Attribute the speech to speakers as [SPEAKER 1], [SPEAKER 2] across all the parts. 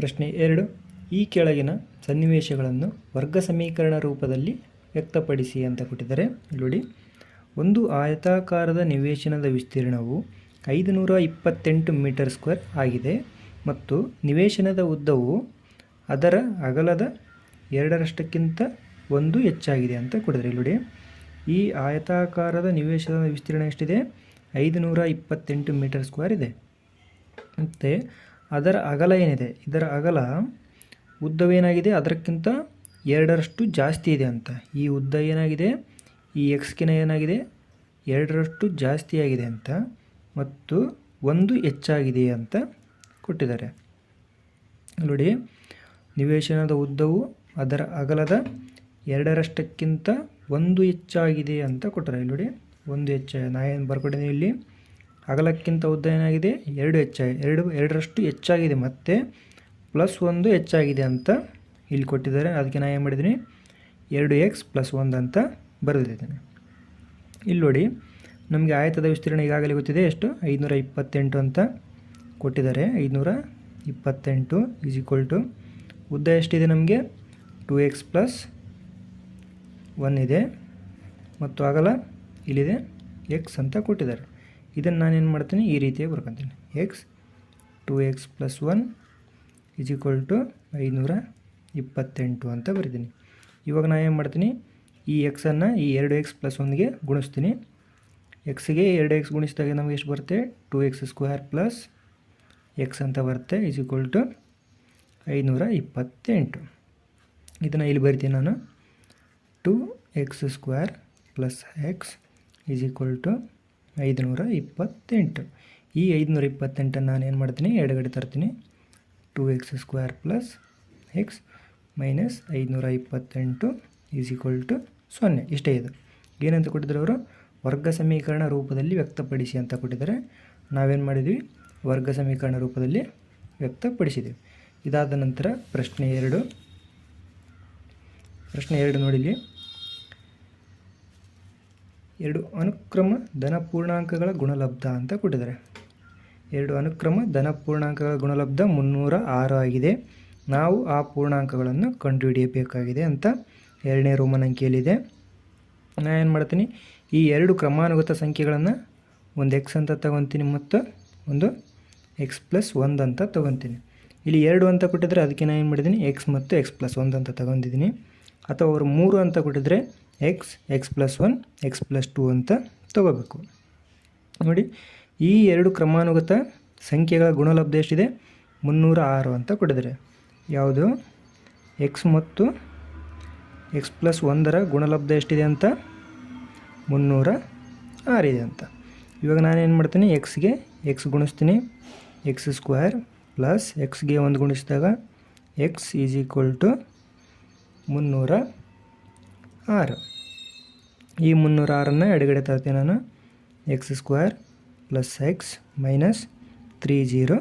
[SPEAKER 1] ಪ್ರಶ್ನೆ ಎರಡು. ಈ ಕೆಳಗಿನ ಸನ್ನಿವೇಶಗಳನ್ನು ವರ್ಗ ಸಮೀಕರಣ ರೂಪದಲ್ಲಿ ವ್ಯಕ್ತಪಡಿಸಿ ಅಂತ ಕೊಟ್ಟಿದ್ದಾರೆ. ನೋಡಿ. ಒಂದು ಆಯತಾಕಾರದ ನಿವೇಶನದ ವಿಸ್ತೀರ್ಣವು ಐದು ನೂರ ಇಪ್ಪತ್ತೆಂಟು ಮೀಟರ್ ಸ್ಕ್ವೇರ್ ಆಗಿದೆ ಮತ್ತು ನಿವೇಶನದ ಉದ್ದವು ಅದರ ಅಗಲದ ಎರಡರಷ್ಟಕ್ಕಿಂತ ಒಂದು ಹೆಚ್ಚಾಗಿದೆ ಅಂತ ಇಲ್ಲಿ ನೋಡಿ. ಈ ಆಯತಾಕಾರದ ನಿವೇಶನದ ವಿಸ್ತೀರ್ಣ ಎಷ್ಟಿದೆ? ಐದು ನೂರ ಇಪ್ಪತ್ತೆಂಟು ಮೀಟರ್ ಸ್ಕ್ವೇರ್ ಇದೆ. ಮತ್ತು ಅದರ ಅಗಲ ಏನಿದೆ? ಇದರ ಅಗಲ ಉದ್ದವೇನಾಗಿದೆ ಅದಕ್ಕಿಂತ ಎರಡರಷ್ಟು ಜಾಸ್ತಿ ಇದೆ ಅಂತ. ಈ ಉದ್ದ ಏನಾಗಿದೆ? ಈ ಎಕ್ಸ್ಕಿನ ಏನಾಗಿದೆ? ಎರಡರಷ್ಟು ಜಾಸ್ತಿಯಾಗಿದೆ ಅಂತ ಮತ್ತು ಒಂದು ಹೆಚ್ಚಾಗಿದೆ ಅಂತ ಕೊಟ್ಟಿದ್ದಾರೆ. ನೋಡಿ, ನಿವೇಶನದ ಉದ್ದವು ಅದರ ಅಗಲದ ಎರಡರಷ್ಟಕ್ಕಿಂತ ಒಂದು ಹೆಚ್ಚಾಗಿದೆ ಅಂತ ಕೊಟ್ಟರೆ ನೋಡಿ, ಒಂದು ಹೆಚ್ಚ ನಾ ಏನು ಬರ್ಕೊಟ್ಟಿದ್ದೀನಿ ಇಲ್ಲಿ? ಅಗಲಕ್ಕಿಂತ ಉದ್ದ ಏನಾಗಿದೆ? ಎರಡು ಹೆಚ್ಚಾಗಿ, ಎರಡು, ಎರಡರಷ್ಟು ಹೆಚ್ಚಾಗಿದೆ ಮತ್ತು ಪ್ಲಸ್ ಒಂದು ಹೆಚ್ಚಾಗಿದೆ ಅಂತ ಇಲ್ಲಿ ಕೊಟ್ಟಿದ್ದಾರೆ. ಅದಕ್ಕೆ ನಾನು ಏನು ಮಾಡಿದ್ದೀನಿ? ಎರಡು ಎಕ್ಸ್ ಪ್ಲಸ್ ಒಂದು ಅಂತ ಬರೆದಿದ್ದೇನೆ. ಇಲ್ಲಿ ನೋಡಿ, ನಮಗೆ ಆಯತದ ವಿಸ್ತೀರ್ಣ ಈಗಾಗಲೇ ಗೊತ್ತಿದೆ. ಎಷ್ಟು? ಐದುನೂರ ಇಪ್ಪತ್ತೆಂಟು ಅಂತ ಕೊಟ್ಟಿದ್ದಾರೆ. ಐದುನೂರ ಇಪ್ಪತ್ತೆಂಟು ಈಸ್ ಈಕ್ವಲ್ ಟು ಉದ್ದ ಎಷ್ಟಿದೆ ನಮಗೆ? ಟು ಎಕ್ಸ್ ಪ್ಲಸ್ ಒನ್ ಇದೆ. ಮತ್ತು ಅಗಲ ಇಲ್ಲಿದೆ ಎಕ್ಸ್ ಅಂತ ಕೊಟ್ಟಿದ್ದಾರೆ. ಇದನ್ನು ನಾನೇನು ಮಾಡ್ತೀನಿ? ಈ ರೀತಿಯಾಗಿ ಬರ್ಕೊತೀನಿ x two x plus one is equal to ಐನೂರ ಇಪ್ಪತ್ತೆಂಟು ಅಂತ ಬರಿತೀನಿ. ಇವಾಗ ನಾನು ಏನು ಮಾಡ್ತೀನಿ? ಈ ಎಕ್ಸನ್ನು ಈ ಎರಡು ಎಕ್ಸ್ ಪ್ಲಸ್ ಒನ್ಗೆ ಗುಣಿಸ್ತೀನಿ. ಎಕ್ಸ್ಗೆ ಎರಡು ಎಕ್ಸ್ ಗುಣಿಸಿದಾಗ ನಮಗೆ ಎಷ್ಟು ಬರುತ್ತೆ? Two x square plus x ಅಂತ ಬರುತ್ತೆ. ಇಸ್ ಈಕ್ವಲ್ ಟು ಐನೂರ ಇಪ್ಪತ್ತೆಂಟು. ಇದನ್ನು ಇಲ್ಲಿ ಬರಿತೀನಿ ನಾನು. Two x square plus x is equal to ಐದುನೂರ ಇಪ್ಪತ್ತೆಂಟು ಈ ಐದುನೂರ ಇಪ್ಪತ್ತೆಂಟನ್ನು ನಾನು ಏನು ಮಾಡ್ತೀನಿ? ಎಡಗಡೆ ತರ್ತೀನಿ. Two x square plus x minus ಐದುನೂರ ಇಪ್ಪತ್ತೆಂಟು ಈಸ್ ಈಕ್ವಲ್ ಟು ಸೊನ್ನೆ. ಇಷ್ಟೇ ಇದು. ಏನಂತ ಕೊಟ್ಟಿದ್ದಾರೆ ಅವರು? ವರ್ಗ ಸಮೀಕರಣ ರೂಪದಲ್ಲಿ ವ್ಯಕ್ತಪಡಿಸಿ ಅಂತ ಕೊಟ್ಟಿದ್ದಾರೆ. ನಾವೇನು ಮಾಡಿದ್ವಿ? ವರ್ಗ ಸಮೀಕರಣ ರೂಪದಲ್ಲಿ ವ್ಯಕ್ತಪಡಿಸಿದ್ದೀವಿ ಇದಾದ ನಂತರ ಪ್ರಶ್ನೆ ಎರಡು. ಪ್ರಶ್ನೆ ಎರಡು ನೋಡಿಲಿ ಎರಡು ಅನುಕ್ರಮ ಧನ ಪೂರ್ಣಾಂಕಗಳ ಗುಣಲಬ್ಧ ಅಂತ ಕೊಟ್ಟಿದ್ದಾರೆ. ಎರಡು ಅನುಕ್ರಮ ಧನ ಪೂರ್ಣಾಂಕಗಳ ಗುಣಲಬ್ಧ ಮುನ್ನೂರ ಆರು ಆಗಿದೆ. ನಾವು ಆ ಪೂರ್ಣಾಂಕಗಳನ್ನು ಕಂಡುಹಿಡಿಯಬೇಕಾಗಿದೆ ಅಂತ ಎರಡನೇ ರೋಮನ್ ಅಂಕಿಯಲ್ಲಿದೆ ನಾನು ಏನು ಮಾಡ್ತೀನಿ? ಈ ಎರಡು ಕ್ರಮಾನುಗತ ಸಂಖ್ಯೆಗಳನ್ನು ಒಂದು ಎಕ್ಸ್ ಅಂತ ತಗೊತೀನಿ ಮತ್ತು ಒಂದು ಎಕ್ಸ್ ಪ್ಲಸ್ ಒಂದು ಅಂತ ತೊಗೊತೀನಿ. ಇಲ್ಲಿ ಎರಡು ಅಂತ ಕೊಟ್ಟಿದ್ರೆ ಅದಕ್ಕೆ ನಾನು ಏನು ಮಾಡಿದ್ದೀನಿ ಎಕ್ಸ್ ಮತ್ತು ಎಕ್ಸ್ ಪ್ಲಸ್ ಒಂದು ಅಂತ ತಗೊಂಡಿದ್ದೀನಿ ಅಥವಾ ಅವರು ಮೂರು ಅಂತ ಕೊಟ್ಟಿದ್ರೆ x x plus one x plus two ಅಂತ ತಗೋಬೇಕು. ನೋಡಿ, ಈ ಎರಡು ಕ್ರಮಾನುಗತ ಸಂಖ್ಯೆಗಳ ಗುಣಲಬ್ಧ ಎಷ್ಟಿದೆ? ಮುನ್ನೂರ ಆರು ಅಂತ ಕೊಟ್ಟಿದ್ದಾರೆ. ಯಾವುದು? ಎಕ್ಸ್ ಮತ್ತು ಎಕ್ಸ್ ಪ್ಲಸ್ ಒಂದರ ಗುಣಲಬ್ಧ ಎಷ್ಟಿದೆ ಅಂತ? ಮುನ್ನೂರ ಆರಿದೆ ಅಂತ. ಇವಾಗ ನಾನೇನು ಮಾಡ್ತೀನಿ? ಎಕ್ಸ್ಗೆ ಎಕ್ಸ್ ಗುಣಿಸ್ತೀನಿ. ಎಕ್ಸ್ ಸ್ಕ್ವೇರ್ ಪ್ಲಸ್ ಎಕ್ಸ್ಗೆ ಒಂದು ಗುಣಿಸಿದಾಗ ಎಕ್ಸ್ ಈಸ್ ಈಕ್ವಲ್ ಟು ಮುನ್ನೂರ ಆರು. ಈ ಮುನ್ನೂರ ಆರನ್ನು ಎಡಗಡೆ ತರ್ತೀನಿ ನಾನು. X square plus x minus three zero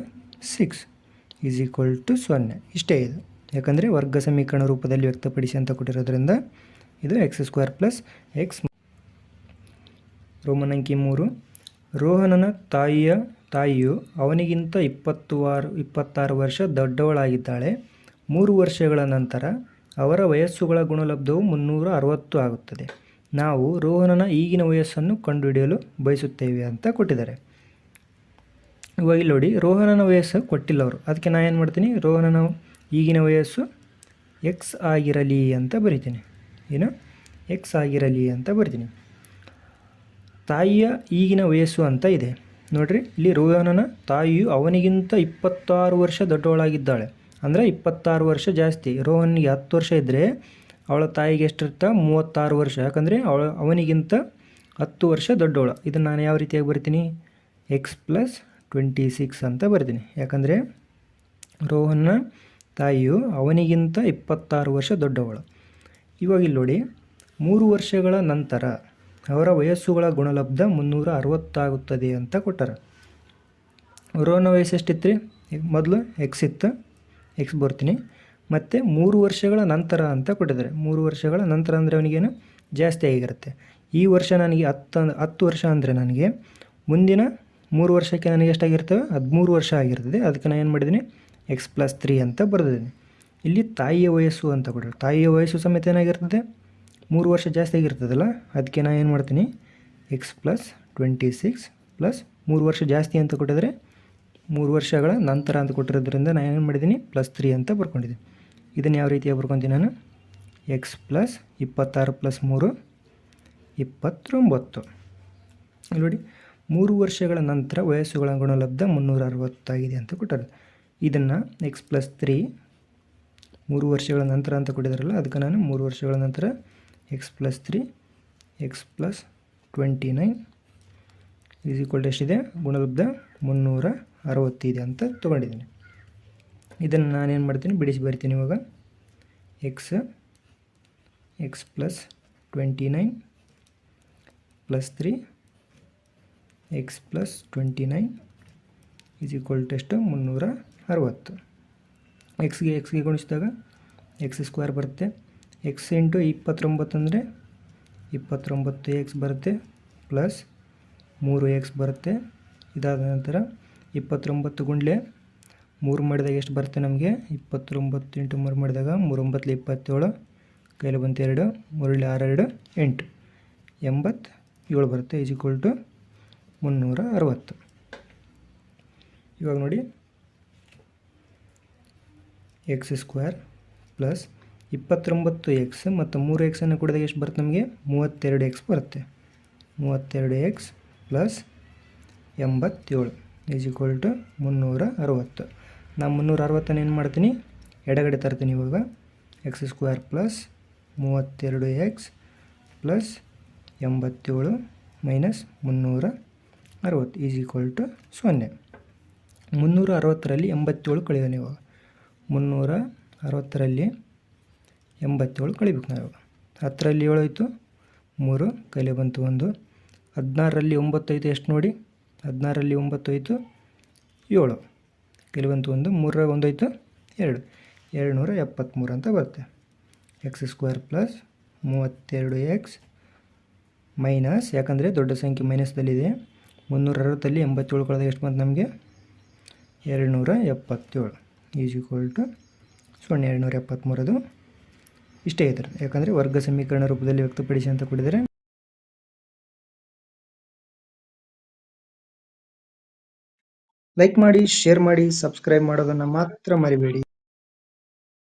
[SPEAKER 1] six is equal to ಸೊನ್ನೆ. ಇಷ್ಟೇ ಇದು. ಯಾಕಂದರೆ ವರ್ಗ ಸಮೀಕರಣ ರೂಪದಲ್ಲಿ ವ್ಯಕ್ತಪಡಿಸಿ ಅಂತ ಕೊಟ್ಟಿರೋದ್ರಿಂದ ಇದು x square plus x Roman ಅಂಕಿ ಮೂರು. ರೋಹನನ ತಾಯಿಯ ತಾಯಿಯು ಅವನಿಗಿಂತ ಇಪ್ಪತ್ತು ವಾರ ಇಪ್ಪತ್ತಾರು ವರ್ಷ ದೊಡ್ಡವಳಾಗಿದ್ದಾಳೆ. ಮೂರು ವರ್ಷಗಳ ನಂತರ ಅವರ ವಯಸ್ಸುಗಳ ಗುಣಲಬ್ಧವು ಮುನ್ನೂರ ಅರವತ್ತು ಆಗುತ್ತದೆ. ನಾವು ರೋಹನನ ಈಗಿನ ವಯಸ್ಸನ್ನು ಕಂಡುಹಿಡಿಯಲು ಬಯಸುತ್ತೇವೆ ಅಂತ ಕೊಟ್ಟಿದ್ದಾರೆ. ಇವಾಗ ಇಲ್ಲಿ ನೋಡಿ ರೋಹನನ ವಯಸ್ಸು ಕೊಟ್ಟಿಲ್ಲ ಅವರು ಅದಕ್ಕೆ ನಾನು ಏನು ಮಾಡ್ತೀನಿ? ರೋಹನನ ಈಗಿನ ವಯಸ್ಸು ಎಕ್ಸ್ ಆಗಿರಲಿ ಅಂತ ಬರಿತೀನಿ. ಏನು? ಎಕ್ಸ್ ಆಗಿರಲಿ ಅಂತ ಬರಿತೀನಿ. ತಾಯಿಯ ಈಗಿನ ವಯಸ್ಸು ಅಂತ ಇದೆ. ನೋಡಿರಿ, ಇಲ್ಲಿ ರೋಹನನ ತಾಯಿಯು ಅವನಿಗಿಂತ ಇಪ್ಪತ್ತಾರು ವರ್ಷ ದೊಡ್ಡವಳಾಗಿದ್ದಾಳೆ. ಅಂದರೆ ಇಪ್ಪತ್ತಾರು ವರ್ಷ ಜಾಸ್ತಿ. ರೋಹನಿಗೆ ಹತ್ತು ವರ್ಷ ಇದ್ದರೆ ಅವಳ ತಾಯಿಗೆ ಎಷ್ಟಿರ್ತ ಮೂವತ್ತಾರು ವರ್ಷ. ಯಾಕಂದರೆ ಅವಳ, ಅವನಿಗಿಂತ ಹತ್ತು ವರ್ಷ ದೊಡ್ಡವಳು. ಇದನ್ನು ನಾನು ಯಾವ ರೀತಿಯಾಗಿ ಬರ್ತೀನಿ? ಎಕ್ಸ್ ಪ್ಲಸ್ ಟ್ವೆಂಟಿ ಸಿಕ್ಸ್ ಅಂತ ಬರ್ತೀನಿ. ಯಾಕಂದರೆ ರೋಹನ್ನ ತಾಯಿಯು ಅವನಿಗಿಂತ ಇಪ್ಪತ್ತಾರು ವರ್ಷ ದೊಡ್ಡವಳು. ಇವಾಗ ಇಲ್ಲಿ ನೋಡಿ. ಮೂರು ವರ್ಷಗಳ ನಂತರ ಅವರ ವಯಸ್ಸುಗಳ ಗುಣಲಬ್ಧ ಮುನ್ನೂರ ಅರವತ್ತಾಗುತ್ತದೆ ಅಂತ ಕೊಟ್ಟಾರ. ರೋಹನ ವಯಸ್ಸು ಎಷ್ಟಿತ್ತು ರೀ ಮೊದಲು ಎಕ್ಸ್ ಇತ್ತು. ಎಕ್ಸ್ ಬರ್ತೀನಿ. ಮತ್ತು ಮೂರು ವರ್ಷಗಳ ನಂತರ ಅಂತ ಕೊಟ್ಟಿದ್ದಾರೆ. ಮೂರು ವರ್ಷಗಳ ನಂತರ ಅಂದರೆ ಅವನಿಗೇನು? ಜಾಸ್ತಿ ಆಗಿರುತ್ತೆ. ಈ ವರ್ಷ ನನಗೆ ಹತ್ತು ಹತ್ತು ವರ್ಷ ಅಂದರೆ ನನಗೆ ಮುಂದಿನ ಮೂರು ವರ್ಷಕ್ಕೆ ನನಗೆ ಎಷ್ಟಾಗಿರ್ತವೆ? ಹದಿಮೂರು ವರ್ಷ ಆಗಿರ್ತದೆ. ಅದಕ್ಕೆ ನಾನು ಏನು ಮಾಡಿದ್ದೀನಿ? ಎಕ್ಸ್ ಪ್ಲಸ್ ತ್ರೀ ಅಂತ ಬರೆದಿದ್ದೀನಿ. ಇಲ್ಲಿ ತಾಯಿಯ ವಯಸ್ಸು ಅಂತ ಕೊಟ್ಟರೆ ತಾಯಿಯ ವಯಸ್ಸು ಸಮೇತ ಏನಾಗಿರ್ತದೆ? ಮೂರು ವರ್ಷ ಜಾಸ್ತಿ ಆಗಿರ್ತದಲ್ಲ? ಅದಕ್ಕೆ ನಾನು ಏನು ಮಾಡ್ತೀನಿ? X plus twenty six plus ಮೂರು ವರ್ಷ ಜಾಸ್ತಿ ಅಂತ ಕೊಟ್ಟಿದ್ರೆ ಮೂರು ವರ್ಷಗಳ ನಂತರ ಅಂತ ಕೊಟ್ಟಿರೋದ್ರಿಂದ ನಾನು ಏನು ಮಾಡಿದ್ದೀನಿ? ಪ್ಲಸ್ ತ್ರೀ ಅಂತ ಬರ್ಕೊಂಡಿದ್ದೀನಿ. ಇದನ್ನು ಯಾವ ರೀತಿಯಾಗಿ ಬರ್ಕೊತೀನಿ ನಾನು? ಎಕ್ಸ್ ಪ್ಲಸ್ ಇಪ್ಪತ್ತಾರು ಪ್ಲಸ್ ಮೂರು, ಇಪ್ಪತ್ತೊಂಬತ್ತು. ನೋಡಿ, ಮೂರು ವರ್ಷಗಳ ನಂತರ ವಯಸ್ಸುಗಳ ಗುಣಲಬ್ಧ ಮುನ್ನೂರ ಅರವತ್ತಾಗಿದೆ ಅಂತ ಕೊಟ್ಟರು ಇದನ್ನು ಎಕ್ಸ್ ಪ್ಲಸ್ ತ್ರೀ ಮೂರು ವರ್ಷಗಳ ನಂತರ ಅಂತ ಕೊಟ್ಟಿದ್ದಾರಲ್ಲ ಅದಕ್ಕೆ ನಾನು ಮೂರು ವರ್ಷಗಳ ನಂತರ x plus three x plus twenty nine is equal ಎಷ್ಟಿದೆ? ಗುಣಲಬ್ಧ ಮುನ್ನೂರ ಅರವತ್ತಿದೆ ಅಂತ ತೊಗೊಂಡಿದ್ದೀನಿ. ಇದನ್ನು ನಾನೇನು ಮಾಡ್ತೀನಿ, ಬಿಡಿಸಿ ಬರ್ತೀನಿ ಇವಾಗ. X x plus twenty nine plus three x plus twenty nine is equal to ಎಷ್ಟು? ಮುನ್ನೂರ ಅರವತ್ತು. ಎಕ್ಸ್ಗೆ ಎಕ್ಸ್ಗೆ ಗುಣಿಸಿದಾಗ ಎಕ್ಸ್ ಸ್ಕ್ವೇರ್ ಬರುತ್ತೆ. ಎಕ್ಸ್ ಇಂಟು ಇಪ್ಪತ್ತೊಂಬತ್ತು ಅಂದರೆ ಇಪ್ಪತ್ತೊಂಬತ್ತು ಎಕ್ಸ್ ಬರುತ್ತೆ ಪ್ಲಸ್ ಮೂರು ಎಕ್ಸ್ ಬರುತ್ತೆ. ಇದಾದ ನಂತರ ಇಪ್ಪತ್ತೊಂಬತ್ತು ಗುಂಡ್ಲೆ ಮೂರು ಮಾಡಿದಾಗ ಎಷ್ಟು ಬರುತ್ತೆ ನಮಗೆ? ಇಪ್ಪತ್ತೊಂಬತ್ತು ಇಂಟು ಮೂರು ಮಾಡಿದಾಗ ಮೂರೊಂಬತ್ತಲ್ಲಿ ಇಪ್ಪತ್ತೇಳು, ಕೈಲಿ ಬಂತು ಎರಡು ಮೂರಲ್ಲಿ ಆರೆರಡು ಎಂಟು. ಎಂಬತ್ತೇಳು ಬರುತ್ತೆ, ಈಸ್ ಈಕ್ವಲ್ ಟು ಮುನ್ನೂರ ಅರವತ್ತು. ಇವಾಗ ನೋಡಿ. ಎಕ್ಸ್ ಸ್ಕ್ವೇರ್ ಪ್ಲಸ್ ಇಪ್ಪತ್ತೊಂಬತ್ತು ಎಕ್ಸ್ ಮತ್ತು ಮೂರು ಎಕ್ಸನ್ನು ಕೊಡಿದಾಗ ಎಷ್ಟು ಬರುತ್ತೆ ನಮಗೆ? ಮೂವತ್ತೆರಡು ಎಕ್ಸ್ ಬರುತ್ತೆ. ಮೂವತ್ತೆರಡು ಎಕ್ಸ್ ಪ್ಲಸ್ ಎಂಬತ್ತೇಳು, ಈಸ್ ಈಕ್ವಲ್ ಟು ಮುನ್ನೂರ ಅರವತ್ತು. ನಾನು ಮುನ್ನೂರ ಅರವತ್ತನ್ನು ಏನು ಮಾಡ್ತೀನಿ? ಎಡಗಡೆ ತರ್ತೀನಿ ಇವಾಗ. ಎಕ್ಸ್ ಸ್ಕ್ವೇರ್ ಪ್ಲಸ್ ಮೂವತ್ತೆರಡು ಎಕ್ಸ್ ಪ್ಲಸ್ ಎಂಬತ್ತೇಳು ಮೈನಸ್ ಮುನ್ನೂರ ಅರವತ್ತು ಈಸ್ ಈಕ್ವಲ್ ಟು ಸೊನ್ನೆ. ಮುನ್ನೂರ ಅರವತ್ತರಲ್ಲಿ ಎಂಬತ್ತೇಳು ಕಳೆಯೋಣ ಇವಾಗ. ಮುನ್ನೂರ ಅರವತ್ತರಲ್ಲಿ ಎಂಬತ್ತೇಳು ಕಳಿಬೇಕು ನಾವು ಹತ್ತರಲ್ಲಿ ಏಳು ಆಯಿತು ಮೂರು. ಕೈಲಿ ಬಂತು ಒಂದು. ಹದಿನಾರರಲ್ಲಿ ಒಂಬತ್ತು ಎಷ್ಟು ನೋಡಿ? ಹದಿನಾರರಲ್ಲಿ ಒಂಬತ್ತು ಆಯಿತು ಏಳು. ಕೈಲಿ ಬಂತು ಒಂದು ಮೂರರ ಒಂದು ಆಯಿತು, ಎರಡು. ಎರಡು ನೂರ ಎಪ್ಪತ್ತ್ಮೂರು ಅಂತ ಬರುತ್ತೆ. ಎಕ್ಸ್ ಸ್ಕ್ವೇರ್ ಪ್ಲಸ್ ಮೂವತ್ತೆರಡು ಎಕ್ಸ್ ಮೈನಸ್ ಯಾಕಂದರೆ ದೊಡ್ಡ ಸಂಖ್ಯೆ ಮೈನಸ್ದಲ್ಲಿದೆ ಮುನ್ನೂರ ಅರವತ್ತಲ್ಲಿ ಎಂಬತ್ತೇಳು ಕಳೆದ ಎಷ್ಟು ಬಂತು ನಮಗೆ? ಎರಡು ನೂರ ಎಪ್ಪತ್ತೇಳು. ಈಸ್ ಈಕ್ವಲ್ ಟು ಸೊನ್ನೆ ಎರಡು ನೂರ ಎಪ್ಪತ್ತ್ಮೂರದು ಇಷ್ಟೇ ಇದ್ದಾರೆ ಯಾಕಂದರೆ ವರ್ಗ ಸಮೀಕರಣ ರೂಪದಲ್ಲಿ ವ್ಯಕ್ತಪಡಿಸಿ ಅಂತ ಕೊಟ್ಟಿದ್ದಾರೆ. ಲೈಕ್ ಮಾಡಿ ಶೇರ್ ಮಾಡಿ ಸಬ್ಸ್ಕ್ರೈಬ್ ಮಾಡೋದನ್ನ ಮಾತ್ರ ಮರಿಬೇಡಿ.